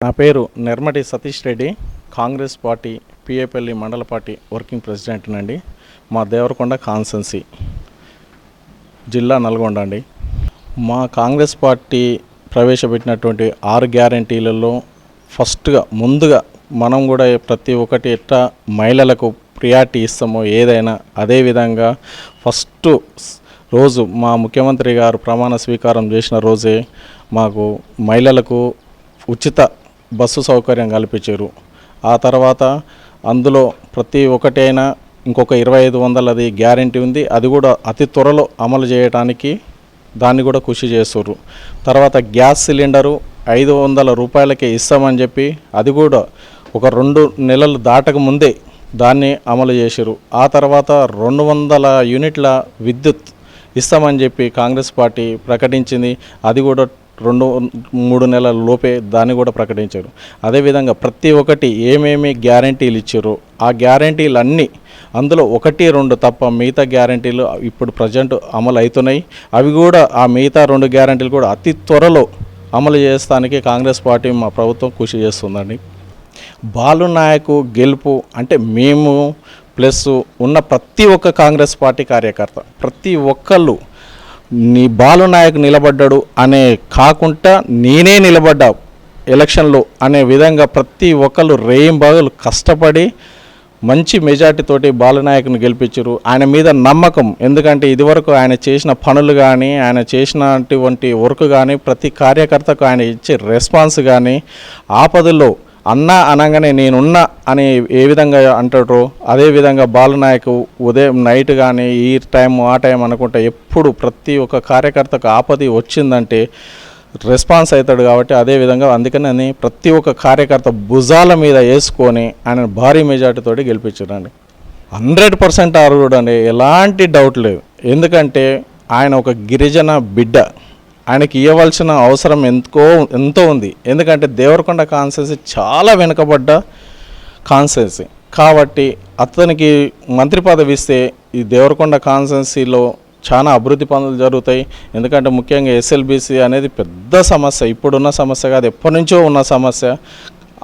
నా పేరు నిర్మటి సతీష్ రెడ్డి కాంగ్రెస్ పార్టీ పిఏపల్లి మండల పార్టీ వర్కింగ్ ప్రెసిడెంట్నండి. మా దేవరకొండ కాన్సెన్సీ జిల్లా నల్గొండ అండి. మా కాంగ్రెస్ పార్టీ ప్రవేశపెట్టినటువంటి ఆరు గ్యారంటీలలో ఫస్ట్గా ముందుగా మనం కూడా ప్రతి ఒక్కటి ఎట్లా మహిళలకు ప్రియారిటీ ఇస్తామో ఏదైనా అదేవిధంగా ఫస్ట్ రోజు మా ముఖ్యమంత్రి గారు ప్రమాణ స్వీకారం చేసిన రోజే మాకు మహిళలకు ఉచిత బస్సు సౌకర్యం కల్పించారు. ఆ తర్వాత అందులో ప్రతి ఒక్కటైనా ఇంకొక ఇరవై ఐదు వందలది గ్యారంటీ ఉంది. అది కూడా అతి త్వరలో అమలు చేయడానికి దాన్ని కూడా కృషి చేస్తుర్రు. తర్వాత గ్యాస్ సిలిండరు ఐదు వందల రూపాయలకే ఇస్తామని చెప్పి అది కూడా ఒక రెండు నెలలు దాటక ముందే దాన్ని అమలు చేశారు ఆ తర్వాత రెండు వందల యూనిట్ల విద్యుత్ ఇస్తామని చెప్పి కాంగ్రెస్ పార్టీ ప్రకటించింది. అది కూడా రెండు మూడు నెలల లోపే దాన్ని కూడా ప్రకటించారు. అదేవిధంగా ప్రతి ఒక్కటి ఏమేమి గ్యారంటీలు ఇచ్చారో ఆ గ్యారంటీలు అన్నీ అందులో ఒకటి రెండు తప్ప మిగతా గ్యారంటీలు ఇప్పుడు ప్రజెంట్ అమలు అవుతున్నాయి. అవి కూడా ఆ మిగతా రెండు గ్యారంటీలు కూడా అతి త్వరలో అమలు చేయడానికి కాంగ్రెస్ పార్టీ మా ప్రభుత్వం కృషి చేస్తుందండి. బాలు నాయకు గెలుపు అంటే మేము ప్లస్ ఉన్న ప్రతి ఒక్క కాంగ్రెస్ పార్టీ కార్యకర్త ప్రతి ఒక్కళ్ళు నీ బాలు నాయక్ నిలబడ్డాడు అనే కాకుండా నేనే నిలబడ్డా ఎలక్షన్లో అనే విధంగా ప్రతి ఒక్కరు రేయింబాగులు కష్టపడి మంచి మెజార్టీతోటి బాలనాయకుని గెలిపించారు. ఆయన మీద నమ్మకం. ఎందుకంటే ఇదివరకు ఆయన చేసిన పనులు కానీ ఆయన చేసినటువంటి వర్క్ కానీ ప్రతి కార్యకర్తకు ఆయన ఇచ్చే రెస్పాన్స్ కానీ ఆపదలో అన్న అనగానే నేనున్న అని ఏ విధంగా అంటాడో అదే విధంగా బాలనాయకు ఉదయం నైట్ కానీ ఈ టైం ఆ టైం అనుకుంటే ఎప్పుడు ప్రతి ఒక్క కార్యకర్తకు ఆపది వచ్చిందంటే రెస్పాన్స్ అవుతాడు కాబట్టి అదే విధంగా అందుకని ప్రతి ఒక్క కార్యకర్త భుజాల మీద వేసుకొని ఆయన భారీ మెజార్టీతోటి గెలిపించారండి. హండ్రెడ్ పర్సెంట్ అర్హుడు అండి ఎలాంటి డౌట్ లేదు. ఎందుకంటే ఆయన ఒక గిరిజన బిడ్డ. ఆయనకి ఇవ్వవలసిన అవసరం ఎంతో ఎంతో ఉంది. ఎందుకంటే దేవరకొండ కాన్సెన్సీ చాలా వెనుకబడ్డ కాన్సెన్సీ. కాబట్టి అతనికి మంత్రి పదవి ఇస్తే ఈ దేవరకొండ కాన్సెన్సీలో చాలా అభివృద్ధి పనులు జరుగుతాయి. ఎందుకంటే ముఖ్యంగా ఎస్ఎల్బిసి అనేది పెద్ద సమస్య. ఇప్పుడున్న సమస్య కాదు ఎప్పటి నుంచో ఉన్న సమస్య.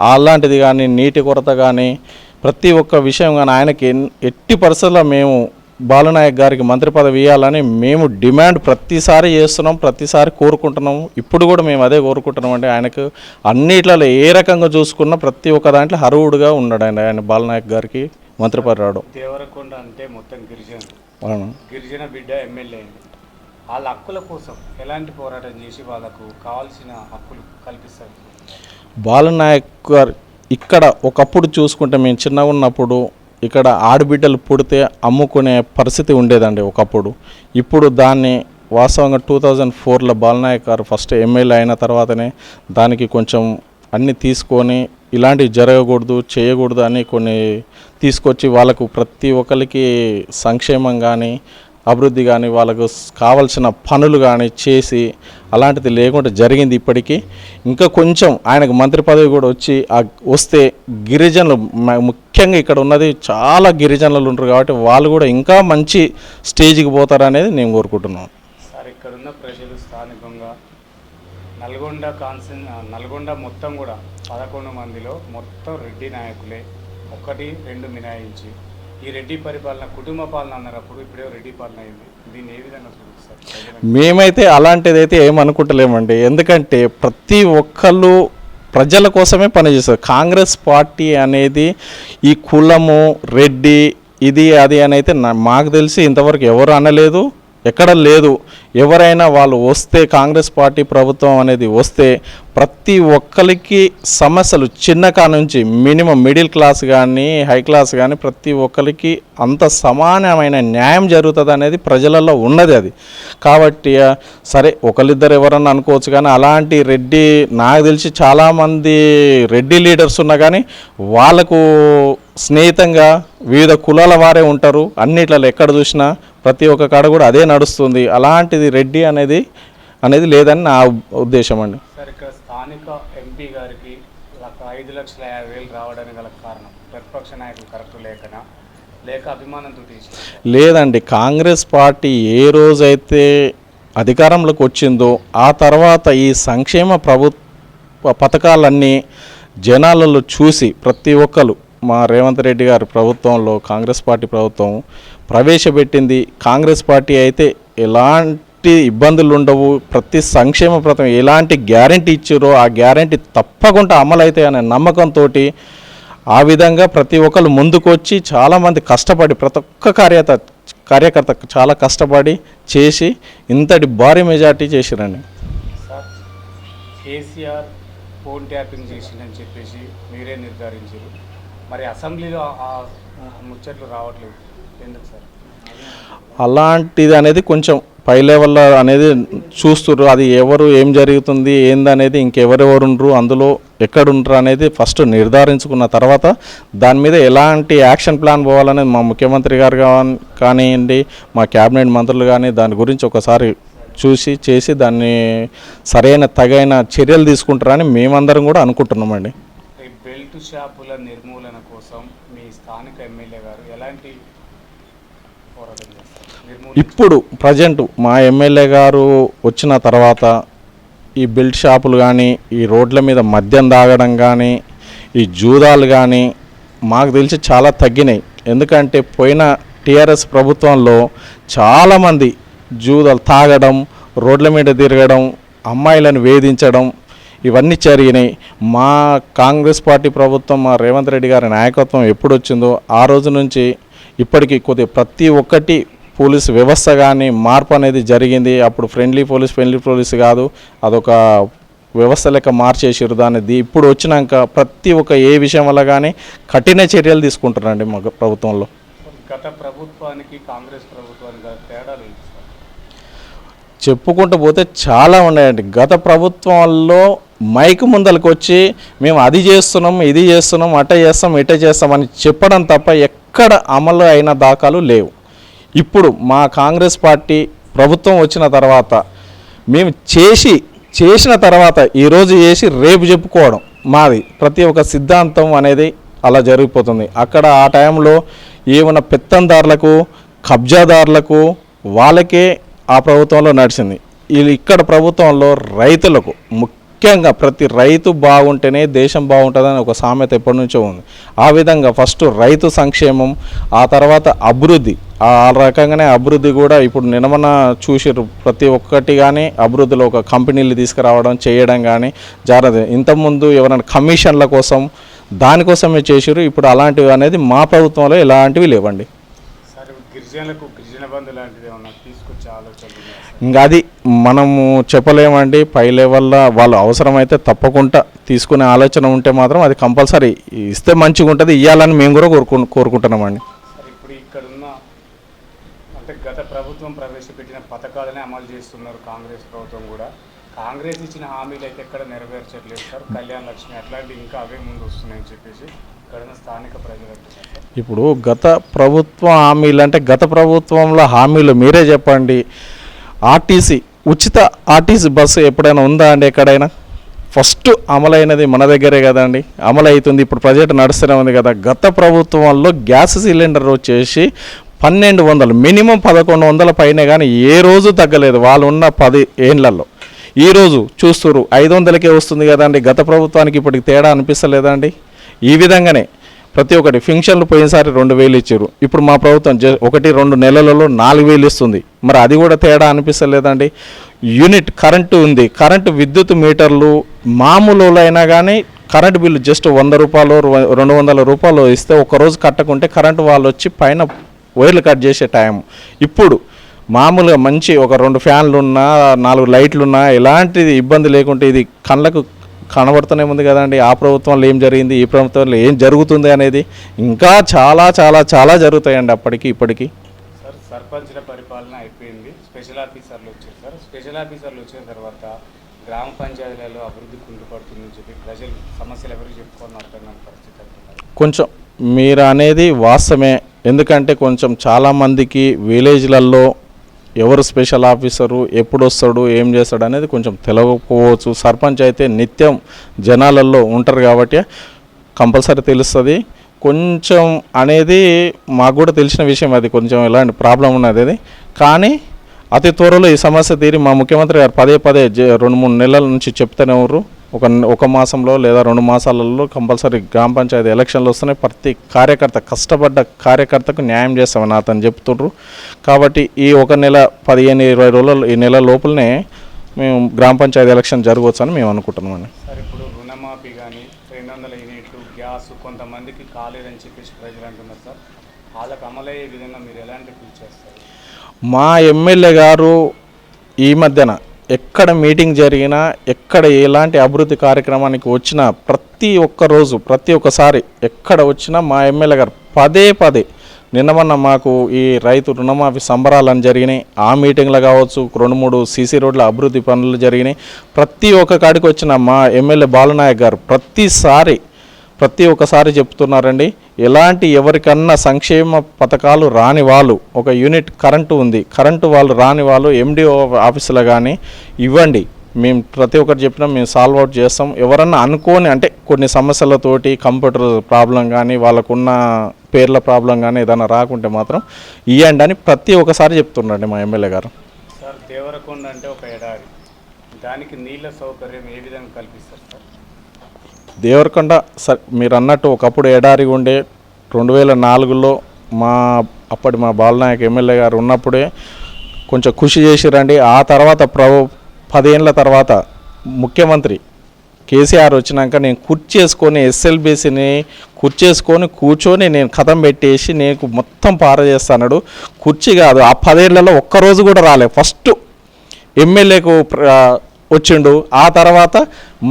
అలాంటిది కానీ నీటి కొరత కానీ ప్రతి ఒక్క విషయం కానీ ఆయనకి ఎన్- ఎట్టి పరిస్థితుల్లో మేము బాలనాయక్ గారికి మంత్రి పదవి ఇవ్వాలని మేము డిమాండ్ ప్రతిసారి చేస్తున్నాం ప్రతిసారి కోరుకుంటున్నాం. ఇప్పుడు కూడా మేము అదే కోరుకుంటున్నాం అంటే ఆయనకు అన్నిట్లలో ఏ రకంగా చూసుకున్నా ప్రతి ఒక్క దాంట్లో హరువుడుగా ఉన్నాడు ఆయన ఆయన బాలనాయక్ గారికి మంత్రి పదవి రావడం. దేవరకొండ అంటే మొత్తం గిరిజనులు అవును. గిరిజన బిడ్డ ఎమ్మెల్యే. వాళ్ళ హక్కుల కోసం ఎలాంటి పోరాటం చేసి వాళ్ళకు కావాల్సిన హక్కులు కల్పిస్తారు? బాలనాయక్ గారు ఇక్కడ ఒకప్పుడు చూసుకుంటే మేము చిన్నగా ఉన్నప్పుడు ఇక్కడ ఆడబిడ్డలు పుడితే అమ్ముకునే పరిస్థితి ఉండేదండి ఒకప్పుడు. ఇప్పుడు దాన్ని వాస్తవంగా టూ థౌజండ్ ఫోర్లో బాలనాయక్ గారు ఫస్ట్ ఎమ్మెల్యే అయిన తర్వాతనే దానికి కొంచెం అన్ని తీసుకొని ఇలాంటివి జరగకూడదు చేయకూడదు అని కొన్ని తీసుకొచ్చి వాళ్ళకు ప్రతి ఒక్కరికి సంక్షేమం కానీ అభివృద్ధి కానీ వాళ్ళకు కావలసిన పనులు కానీ చేసి అలాంటిది లేకుండా జరిగింది ఇప్పటికీ. ఇంకా కొంచెం ఆయనకు మంత్రి పదవి కూడా వచ్చి ఆ వస్తే గిరిజనులు ముఖ్యంగా ఇక్కడ ఉన్నది చాలా గిరిజనులు ఉంటారు కాబట్టి వాళ్ళు కూడా ఇంకా మంచి స్టేజ్కి పోతారనేది నేను కోరుకుంటున్నాను. సార్ ఇక్కడున్న ప్రజలు స్థానికంగా నల్గొండ కాన్సన్ నల్గొండ మొత్తం కూడా పదకొండు మందిలో మొత్తం రెడ్డి నాయకులే. ఒకటి రెండు మినాయించి ఈ రెడ్డి పరిపాలన కుటుంబ పాలన అన్నప్పుడు ఇప్పుడే రెడ్డి పాలన అయింది. దీన్ని ఏ విధంగా చూస్తారు ప్రజలకు? మేమైతే అలాంటిదైతే ఏమనుకుంటలేమండి. ఎందుకంటే ప్రతి ఒక్కళ్ళు ప్రజల కోసమే పనిచేస్తారు కాంగ్రెస్ పార్టీ అనేది ఈ కులము రెడ్డి ఇది అది అని అయితే నా- మాకు తెలిసి ఇంతవరకు ఎవరు అనలేదు ఎక్కడ లేదు. ఎవరైనా వాళ్ళు వస్తే కాంగ్రెస్ పార్టీ ప్రభుత్వం అనేది వస్తే ప్రతి ఒక్కరికి సమస్యలు చిన్నకా నుంచి మినిమం మిడిల్ క్లాస్ కానీ హై క్లాస్ కానీ ప్రతి ఒక్కరికి అంత సమానమైన న్యాయం జరుగుతుంది అనేది ప్రజలలో ఉన్నది అది. కాబట్టి సరే ఒకరిద్దరు ఎవరన్నా అనుకోవచ్చు కానీ అలాంటి రెడ్డి నాకు తెలిసి చాలామంది రెడ్డి లీడర్స్ ఉన్నా కానీ వాళ్ళకు స్నేహితంగా వివిధ కులాల వారే ఉంటారు. అన్నిట్లలో ఎక్కడ చూసినా ప్రతి ఒక్క కాడ కూడా అదే నడుస్తుంది. అలాంటిది రెడ్డి అనేది అనేది లేదని నా ఉద్దేశం అండి. స్థానిక ఎంపీ గారికి ఐదు లక్షల యాభై వేలు రావడానికి గల కారణం ప్రతిపక్ష నాయకులు కరెక్ట్ లేకనా? లేక అభిమానంతో లేదండి. కాంగ్రెస్ పార్టీ ఏ రోజైతే అధికారంలోకి వచ్చిందో ఆ తర్వాత ఈ సంక్షేమ ప్రభు ప- పథకాలన్నీ జనాలలో చూసి ప్రతి ఒక్కరు మా రేవంత్ రెడ్డి గారి ప్రభుత్వంలో కాంగ్రెస్ పార్టీ ప్రభుత్వం ప్రవేశపెట్టింది. కాంగ్రెస్ పార్టీ అయితే ఎలాంటి ఇబ్బందులు ఉండవు. ప్రతి సంక్షేమ పథకం ఎలాంటి గ్యారంటీ ఇచ్చారో ఆ గ్యారంటీ తప్పకుండా అమలవుతాయి అనే నమ్మకంతో ఆ విధంగా ప్రతి ఒక్కరు ముందుకొచ్చి చాలామంది కష్టపడి ప్రతి ఒక్క కార్యత కార్యకర్త చాలా కష్టపడి చేసి ఇంతటి భారీ మెజార్టీ చేసిరండి. కేసీఆర్ ఫోన్ ట్యాపింగ్ చేసిందని చెప్పేసి మీరే నిర్ధారించారు. మరి అసెంబ్లీలో ఆ ముచ్చట్లు రావట్లేదు ఎందుకు సార్? అలాంటిది అనేది కొంచెం పై లెవెల్లో అనేది చూస్తుర్రు. అది ఎవరు ఏం జరుగుతుంది ఏందనేది ఇంకెవరెవరు ఉండరు అందులో ఎక్కడుంటారు అనేది ఫస్ట్ నిర్ధారించుకున్న తర్వాత దాని మీద ఎలాంటి యాక్షన్ ప్లాన్ పోవాలనేది మా ముఖ్యమంత్రి గారు కానివ్వండి మా క్యాబినెట్ మంత్రులు కానీ దాని గురించి ఒకసారి చూసి చేసి దాన్ని సరైన తగైన చర్యలు తీసుకుంటారని మేమందరం కూడా అనుకుంటున్నామండి. బెల్ట్ షాపుల నిర్మూలన కోసం మీ స్థానిక ఎమ్మెల్యే గారు ఎలాంటి పోరాటం చేస్తారు? ఇప్పుడు ప్రజెంట్ మా ఎమ్మెల్యే గారు వచ్చిన తర్వాత ఈ బెల్ట్ షాపులు కానీ ఈ రోడ్ల మీద మద్యం తాగడం కానీ ఈ జూదాలు కానీ మాకు తెలిసి చాలా తగ్గినాయి. ఎందుకంటే పోయిన టీఆర్ఎస్ ప్రభుత్వంలో చాలామంది జూదాలు తాగడం రోడ్ల మీద తిరగడం అమ్మాయిలను వేధించడం ఇవన్నీ జరిగినాయి. మా కాంగ్రెస్ పార్టీ ప్రభుత్వం మా రేవంత్ రెడ్డి గారి నాయకత్వం ఎప్పుడు వచ్చిందో ఆ రోజు నుంచి ఇప్పటికీ కొద్దిగా ప్రతి ఒక్కటి పోలీస్ వ్యవస్థ కానీ మార్పు అనేది జరిగింది. అప్పుడు ఫ్రెండ్లీ పోలీస్ ఫ్రెండ్లీ పోలీస్ కాదు. అదొక వ్యవస్థ లెక్క మార్చేసారు దానిది ఇప్పుడు వచ్చినాక ప్రతి ఒక్క ఏ విషయం వల్ల కానీ కఠిన చర్యలు తీసుకుంటారండి మా ప్రభుత్వంలో. గత ప్రభుత్వానికి కాంగ్రెస్ ప్రభుత్వానికి తేడాలు చెప్పుకుంటూ పోతే చాలా ఉన్నాయండి. గత ప్రభుత్వంలో మైక్ ముందలకు వచ్చి మేము అది చేస్తున్నాం ఇది చేస్తున్నాం అట చేస్తాం ఇట చేస్తాం అని చెప్పడం తప్ప ఎక్కడ అమలు అయిన దాఖలు లేవు. ఇప్పుడు మా కాంగ్రెస్ పార్టీ ప్రభుత్వం వచ్చిన తర్వాత మేము చేసి చేసిన తర్వాత ఈరోజు చేసి రేపు చెప్పుకోవడం మాది. ప్రతి ఒక్క సిద్ధాంతం అనేది అలా జరిగిపోతుంది. అక్కడ ఆ టైంలో ఏమైనా పెత్తందారులకు కబ్జాదారులకు వాళ్ళకే ఆ ప్రభుత్వంలో నడిచింది. ఇక్కడ ప్రభుత్వంలో రైతులకు ముఖ్యంగా ప్రతి రైతు బాగుంటేనే దేశం బాగుంటుందని ఒక సామెత ఎప్పటి నుంచో ఉంది. ఆ విధంగా ఫస్ట్ రైతు సంక్షేమం ఆ తర్వాత అభివృద్ధి. ఆ రకంగానే అభివృద్ధి కూడా ఇప్పుడు నినమన చూసిరు ప్రతి ఒక్కటి కానీ అభివృద్ధిలో ఒక కంపెనీలు తీసుకురావడం చేయడం కానీ జాగ్రత్త. ఇంతకుముందు ఎవరైనా కమిషన్ల కోసం దానికోసమే చేసిరు ఇప్పుడు అలాంటివి అనేది మా ప్రభుత్వంలో ఎలాంటివి లేవండి. గిరిజనులకు గిరిజన బంధు ఏమన్నా తీసుకొచ్చే ఆలోచనలు ఉన్నాయా సార్? ఇంకా అది మనము చెప్పలేమండి. పై లెవెల్లో వాళ్ళు అవసరమైతే తప్పకుండా తీసుకునే ఆలోచన ఉంటే మాత్రం అది కంపల్సరీ ఇస్తే మంచిగా ఉంటుంది ఇవ్వాలని మేము కూడా కోరుకు కోరుకుంటున్నామండి. ఇప్పుడు ఇక్కడున్న అంటే గత ప్రభుత్వం ప్రవేశపెట్టిన పథకాలనే అమలు చేస్తున్నారు కాంగ్రెస్ ప్రభుత్వం కూడా. కాంగ్రెస్ ఇచ్చిన హామీలు అయితే ఎక్కడ నెరవేర్చట్లేదు సార్. కళ్యాణ్ లక్ష్మి అట్లాంటివి ఇంకా అవే ముందు వస్తున్నాయని చెప్పేసి. ఇప్పుడు గత ప్రభుత్వం హామీలు అంటే గత ప్రభుత్వంలో హామీలు మీరే చెప్పండి. ఆర్టీసీ ఉచిత ఆర్టీసీ బస్సు ఎప్పుడైనా ఉందా అండి ఎక్కడైనా? ఫస్ట్ అమలైనది మన దగ్గరే కదండి. అమలు అవుతుంది ఇప్పుడు ప్రజెంట్ నడుస్తూనే ఉంది కదా. గత ప్రభుత్వంలో గ్యాస్ సిలిండర్ వచ్చేసి పన్నెండు వందలు మినిమం పదకొండు వందల పైన కానీ ఏ రోజు తగ్గలేదు. వాళ్ళు ఉన్న పది ఏండ్లలో ఈరోజు చూస్తున్నారు ఐదు వందలకే వస్తుంది కదండి. గత ప్రభుత్వానికి ఇప్పటికి తేడా అనిపిస్తలేదండి ఈ విధంగానే ప్రతి ఒక్కటి. ఫంక్షన్లు పోయినసారి రెండు వేలు ఇచ్చారు. ఇప్పుడు మా ప్రభుత్వం జ- ఒకటి రెండు నెలలలో నాలుగు వేలు ఇస్తుంది. మరి అది కూడా తేడా అనిపిస్తలేదండి? యూనిట్ కరెంటు ఉంది. కరెంటు విద్యుత్ మీటర్లు మామూలు అయినా కానీ కరెంటు బిల్లు జస్ట్ వంద రూపాయలు రెండు వందల రూపాయలు ఇస్తే ఒకరోజు కట్టకుంటే కరెంటు వాళ్ళు వచ్చి పైన వైర్లు కట్ చేసే టైం ఇప్పుడు మామూలుగా మంచి ఒక రెండు ఫ్యాన్లు ఉన్నా నాలుగు లైట్లు ఉన్నా ఎలాంటిది ఇబ్బంది లేకుంటే ఇది కళ్ళకు కనబడుతూనే ఉంది కదండి. ఆ ప్రభుత్వంలో ఏం జరిగింది ఈ ప్రభుత్వంలో ఏం జరుగుతుంది అనేది ఇంకా చాలా చాలా చాలా జరుగుతాయండి అప్పటికి ఇప్పటికి. సార్ సర్పంచ్ల పరిపాలన అయిపోయింది. స్పెషల్ ఆఫీసర్లు వచ్చారు సార్. స్పెషల్ ఆఫీసర్లు వచ్చిన తర్వాత గ్రామ పంచాయతీలలో అభివృద్ధి కుంటుపడుతుందని చెప్పి ప్రజలు సమస్యలు ఎవరికి చెప్పుకొని పరిస్థితి కొంచెం మీరు అనేది వాస్తవమే. ఎందుకంటే కొంచెం చాలామందికి విలేజ్లలో ఎవరు స్పెషల్ ఆఫీసరు ఎప్పుడు వస్తాడు ఏం చేస్తాడు అనేది కొంచెం తెలియకపోవచ్చు సర్పంచ్ అయితే నిత్యం జనాలలో ఉంటారు కాబట్టి కంపల్సరీ తెలుస్తుంది. కొంచెం అనేది మాకు కూడా తెలిసిన విషయం అది. కొంచెం ఎలాంటి ప్రాబ్లం ఉన్నది అది. కానీ అతి త్వరలో ఈ సమస్య తీరి మా ముఖ్యమంత్రి గారు పదే పదే జ- రెండు మూడు నెలల నుంచి చెప్తూనే ఉన్నారు. ఒక ఒక మాసంలో లేదా రెండు మాసాలలో కంపల్సరీ గ్రామ పంచాయతీ ఎలక్షన్లు వస్తున్నాయి. ప్రతి కార్యకర్త కష్టపడ్డ కార్యకర్తకు న్యాయం చేస్తామని అతను చెప్తుండ్రు. కాబట్టి ఈ ఒక నెల పదిహేను ఇరవై రోజుల ఈ నెల లోపలనే మేము గ్రామ పంచాయతీ ఎలక్షన్ జరగవచ్చు అని మేము అనుకుంటున్నామండి సార్ ఇప్పుడు రుణమాఫీ కానీ రెండు వందల యూనిట్లు గ్యాస్ కొంతమందికి కాలేదని చెప్పేసి ప్రజలు అంటున్నారు సార్. వాళ్ళకి అమలయ్యే విధంగా మీరు ఎలాంటి కృషి చేస్తారు? మా ఎమ్మెల్యే గారు ఈ మధ్యన ఎక్కడ మీటింగ్ జరిగినా ఎక్కడ ఎలాంటి అభివృద్ధి కార్యక్రమానికి వచ్చినా ప్రతి ఒక్క రోజు ప్రతి ఒక్కసారి ఎక్కడ వచ్చినా మా ఎమ్మెల్యే గారు పదే పదే నిన్న మొన్న మాకు ఈ రైతు రుణమాఫీ సంబరాలను జరిగినాయి. ఆ మీటింగ్లో కావచ్చు రెండు మూడు సీసీ రోడ్ల అభివృద్ధి పనులు జరిగినాయి. ప్రతి ఒక్క కాడికి వచ్చిన మా ఎమ్మెల్యే బాలనాయక్ గారు ప్రతిసారి ప్రతి ఒక్కసారి చెప్తున్నారండి ఎలాంటి ఎవరికన్నా సంక్షేమ పథకాలు రాని వాళ్ళు ఒక యూనిట్ కరెంటు ఉంది కరెంటు వాళ్ళు రాని వాళ్ళు ఎండిఓ ఆఫీసులో కానీ ఇవ్వండి. మేము ప్రతి ఒక్కరు చెప్పినా మేము సాల్వ్ అవుట్ చేస్తాం. ఎవరన్నా అనుకోని అంటే కొన్ని సమస్యలతోటి కంప్యూటర్ ప్రాబ్లం కానీ వాళ్ళకున్న పేర్ల ప్రాబ్లం కానీ ఏదైనా రాకుంటే మాత్రం ఇవ్వండి అని ప్రతి ఒక్కసారి చెప్తున్నారండి మా ఎమ్మెల్యే గారు. సార్ దేవరకొండ అంటే ఒక ఎడారి. దానికి నీళ్ళ సౌకర్యం ఏ విధంగా కల్పిస్తారు? దేవరకొండ సర్ మీరు అన్నట్టు ఒకప్పుడు ఎడారి ఉండే రెండు వేల నాలుగులో మా అప్పటి మా బాలనాయక్ ఎమ్మెల్యే గారు ఉన్నప్పుడే కొంచెం కృషి చేసిరండి. ఆ తర్వాత ప్రభు పదేళ్ళ తర్వాత ముఖ్యమంత్రి కేసీఆర్ వచ్చినాక నేను కుర్చేసుకొని ఎస్ఎల్బీసీని కుర్చేసుకొని కూర్చొని నేను కథం పెట్టేసి నేను మొత్తం పారజేస్తాడు కుర్చీ కాదు ఆ పదేళ్ళలో ఒక్కరోజు కూడా రాలే. ఫస్ట్ ఎమ్మెల్యేకు వచ్చిండు. ఆ తర్వాత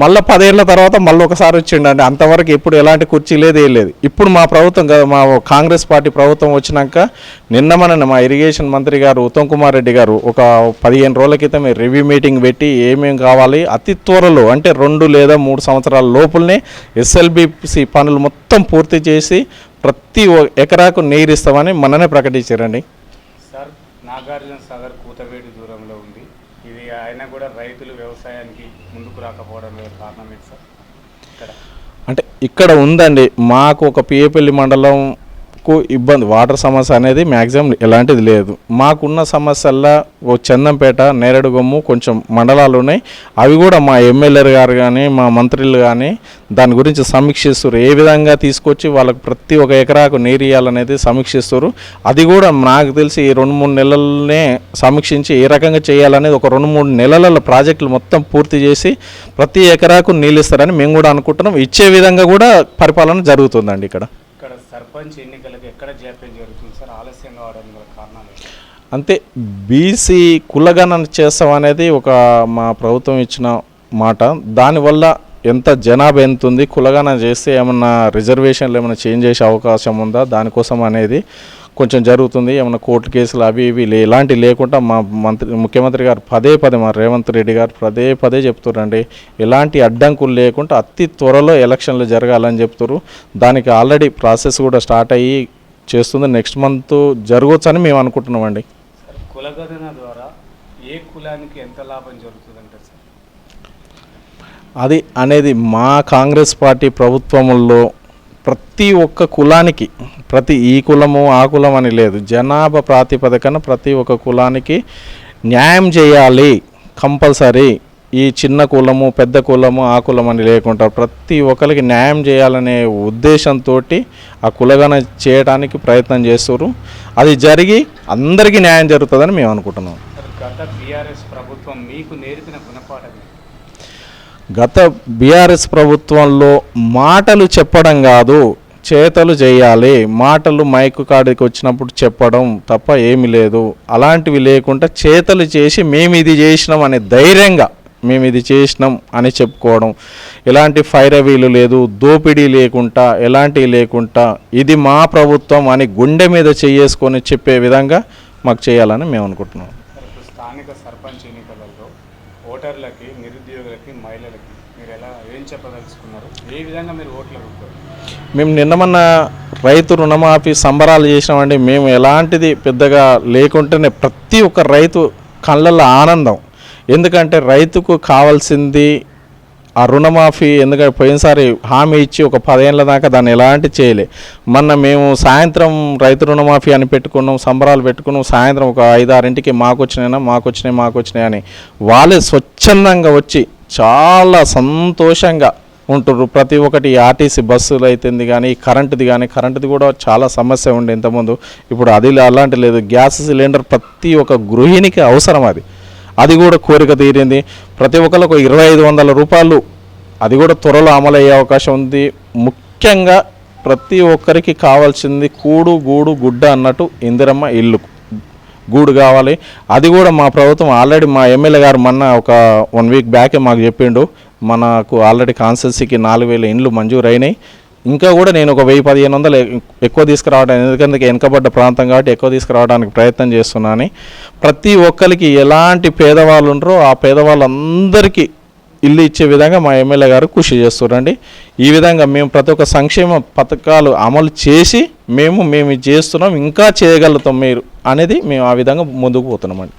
మళ్ళీ పదేళ్ళ తర్వాత మళ్ళీ ఒకసారి వచ్చిండు అండి. అంతవరకు ఎప్పుడు ఎలాంటి కుర్చీ లేదు ఏం లేదు. ఇప్పుడు మా ప్రభుత్వం కదా మా కాంగ్రెస్ పార్టీ ప్రభుత్వం వచ్చినాక నిన్న మన మా ఇరిగేషన్ మంత్రి గారు ఉత్తమ్ కుమార్ రెడ్డి గారు ఒక పదిహేను రోజుల క్రితం రివ్యూ మీటింగ్ పెట్టి ఏమేమి కావాలి అతి త్వరలో అంటే రెండు లేదా మూడు సంవత్సరాల లోపలనే ఎస్ఎల్బిసి పనులు మొత్తం పూర్తి చేసి ప్రతి ఎకరాకు నీరు ఇస్తామని మననే ప్రకటించారండి. సార్ నాగార్జున సాగర్ కూతవేడి దూరంలో ఉంది. ఇది ఆయన కూడా రైతులు కారణం ఏంటి సార్. ఇక్కడ. అంటే ఇక్కడ ఉందండి మాకు ఒక పిఏపల్లి ఎక్కువ ఇబ్బంది వాటర్ సమస్య అనేది మ్యాక్సిమం ఎలాంటిది లేదు. మాకున్న సమస్యల్లో ఓ చందంపేట నేరడుగొమ్ము కొంచెం మండలాలు ఉన్నాయి. అవి కూడా మా ఎమ్మెల్యే గారు కానీ మా మంత్రులు కానీ దాని గురించి సమీక్షిస్తారు ఏ విధంగా తీసుకొచ్చి వాళ్ళకి ప్రతి ఒక ఎకరాకు నీరు ఇవ్వాలనేది సమీక్షిస్తారు అది కూడా నాకు తెలిసి ఈ రెండు మూడు నెలలనే సమీక్షించి ఏ రకంగా చేయాలనేది ఒక రెండు మూడు నెలల ప్రాజెక్టులు మొత్తం పూర్తి చేసి ప్రతి ఎకరాకు నీళ్ళు ఇస్తారని మేము కూడా అనుకుంటున్నాం. ఇచ్చే విధంగా కూడా పరిపాలన జరుగుతుందండి ఇక్కడ. సర్పంచ్ ఎన్నికలకు ఎక్కడ జాప్యం జరుగుతుంది సార్? ఆలస్యం కావడానికి గల కారణాలు అంతే బీసీ కులగణన చేస్తాం అనేది ఒక మా ప్రభుత్వం ఇచ్చిన మాట. దానివల్ల ఎంత జనాభా ఎంత ఉంది? కులగణన చేస్తే ఏమన్నా రిజర్వేషన్లు ఏమైనా చేంజ్ చేసే అవకాశం ఉందా? దానికోసం అనేది కొంచెం జరుగుతుంది ఏమైనా కోర్టు కేసులు అవి ఇవి ఎలాంటివి లేకుండా మా మంత్రి ముఖ్యమంత్రి గారు పదే పదే మా రేవంత్ రెడ్డి గారు పదే పదే చెప్తున్నారండి. ఎలాంటి అడ్డంకులు లేకుండా అతి త్వరలో ఎలక్షన్లు జరగాలని చెప్తున్నారు దానికి ఆల్రెడీ ప్రాసెస్ కూడా స్టార్ట్ అయ్యి చేస్తుంది. నెక్స్ట్ మంత్ జరగవచ్చని మేము అనుకుంటున్నామండి. కులగణన ద్వారా ఏ కులానికి ఎంత లాభం సార్? అది అనేది మా కాంగ్రెస్ పార్టీ ప్రభుత్వంలో ప్రతి ఒక్క కులానికి ప్రతి ఈ కులము ఆ కులం అని లేదు. జనాభా ప్రాతిపదికన ప్రతి ఒక్క కులానికి న్యాయం చేయాలి. కంపల్సరీ. ఈ చిన్న కులము పెద్ద కులము ఆ కులం అని లేకుండా ప్రతి ఒక్కరికి న్యాయం చేయాలనే ఉద్దేశంతో ఆ కులగన చేయడానికి ప్రయత్నం చేస్తారు అది జరిగి అందరికీ న్యాయం జరుగుతుందని మేము అనుకుంటున్నాం. సార్ గత బీఆర్ఎస్ ప్రభుత్వం మీకు నేర్పిన గుణపాఠం? గత బీఆర్ఎస్ ప్రభుత్వంలో మాటలు చెప్పడం కాదు చేతలు చేయాలి మాటలు మైకు కాడికి వచ్చినప్పుడు చెప్పడం తప్ప ఏమీ లేదు. అలాంటివి లేకుండా చేతలు చేసి మేము ఇది చేసినాం అనే ధైర్యంగా మేము ఇది చేసినాం అని చెప్పుకోవడం. ఎలాంటి ఫైరవీలు లేదు దోపిడీ లేకుండా ఎలాంటివి లేకుండా ఇది మా ప్రభుత్వం అని గుండె మీద చేసుకొని చెప్పే విధంగా మాకు చేయాలని మేము అనుకుంటున్నాం. స్థానిక సర్పంచ్ ఎన్నికలలో ఓటర్లకి నిరుద్యోగులకి మహిళలకి మీరు ఎలా ఏం చెప్పదలుచుకున్నారు? ఏ విధంగా మీరు ఓట్లు అడుగుతారు? మేము నిన్నమన్న రైతు రుణమాఫీ సంబరాలు చేసినామండి. మేము ఎలాంటిది పెద్దగా లేకుంటేనే ప్రతి ఒక్క రైతు కళ్ళల్లో ఆనందం. ఎందుకంటే రైతుకు కావాల్సింది ఆ రుణమాఫీ ఎందుకంటే పోయినసారి హామీ ఇచ్చి ఒక పదేళ్ళ దాకా దాన్ని ఎలాంటి చేయలే. మొన్న మేము సాయంత్రం రైతు రుణమాఫీ అని పెట్టుకున్నాం సంబరాలు పెట్టుకున్నాం సాయంత్రం ఒక ఐదారింటికి మాకు వచ్చినాయినా మాకు వచ్చినాయి మాకు వచ్చినాయి అని వాళ్ళే స్వచ్ఛందంగా వచ్చి చాలా సంతోషంగా ఉంటుర్రు. ప్రతి ఒక్కటి ఆర్టీసీ బస్సులు అయితుంది కానీ కరెంటుది కానీ కరెంటుది కూడా చాలా సమస్య ఉండే ఇంతకుముందు. ఇప్పుడు అది అలాంటి లేదు. గ్యాస్ సిలిండర్ ప్రతి ఒక్క గృహిణికి అవసరం అది. అది కూడా కోరిక తీరింది. ప్రతి ఒక్కరికి ఒక ఇరవై ఐదు వందల రూపాయలు అది కూడా త్వరలో అమలు అయ్యే అవకాశం ఉంది. ముఖ్యంగా ప్రతి ఒక్కరికి కావాల్సింది కూడు గూడు గుడ్డ అన్నట్టు ఇందిరమ్మ ఇల్లు గూడు కావాలి. అది కూడా మా ప్రభుత్వం ఆల్రెడీ మా ఎమ్మెల్యే గారు మొన్న ఒక వన్ వీక్ బ్యాకే మాకు చెప్పిండు. మనకు ఆల్రెడీ కాన్స్టెన్సీకి నాలుగు వేల ఇండ్లు మంజూరు అయినాయి ఇంకా కూడా నేను ఒక వెయ్యి పదిహేను వందలు ఎక్కువ తీసుకురావడానికి ఎందుకంటే వెనుకబడ్డ ప్రాంతం కాబట్టి ఎక్కువ తీసుకురావడానికి ప్రయత్నం చేస్తున్నాను ప్రతి ఒక్కరికి ఎలాంటి పేదవాళ్ళు ఉంటారో ఆ పేదవాళ్ళందరికీ ఇల్లు ఇచ్చే విధంగా మా ఎమ్మెల్యే గారు కృషి చేస్తున్నారండి ఈ విధంగా మేము ప్రతి ఒక్క సంక్షేమ పథకాలు అమలు చేసి మేము మేము చేస్తున్నాం ఇంకా చేయగలుగుతాం మీరు అనేది మేము ఆ విధంగా ముందుకు పోతున్నామండి.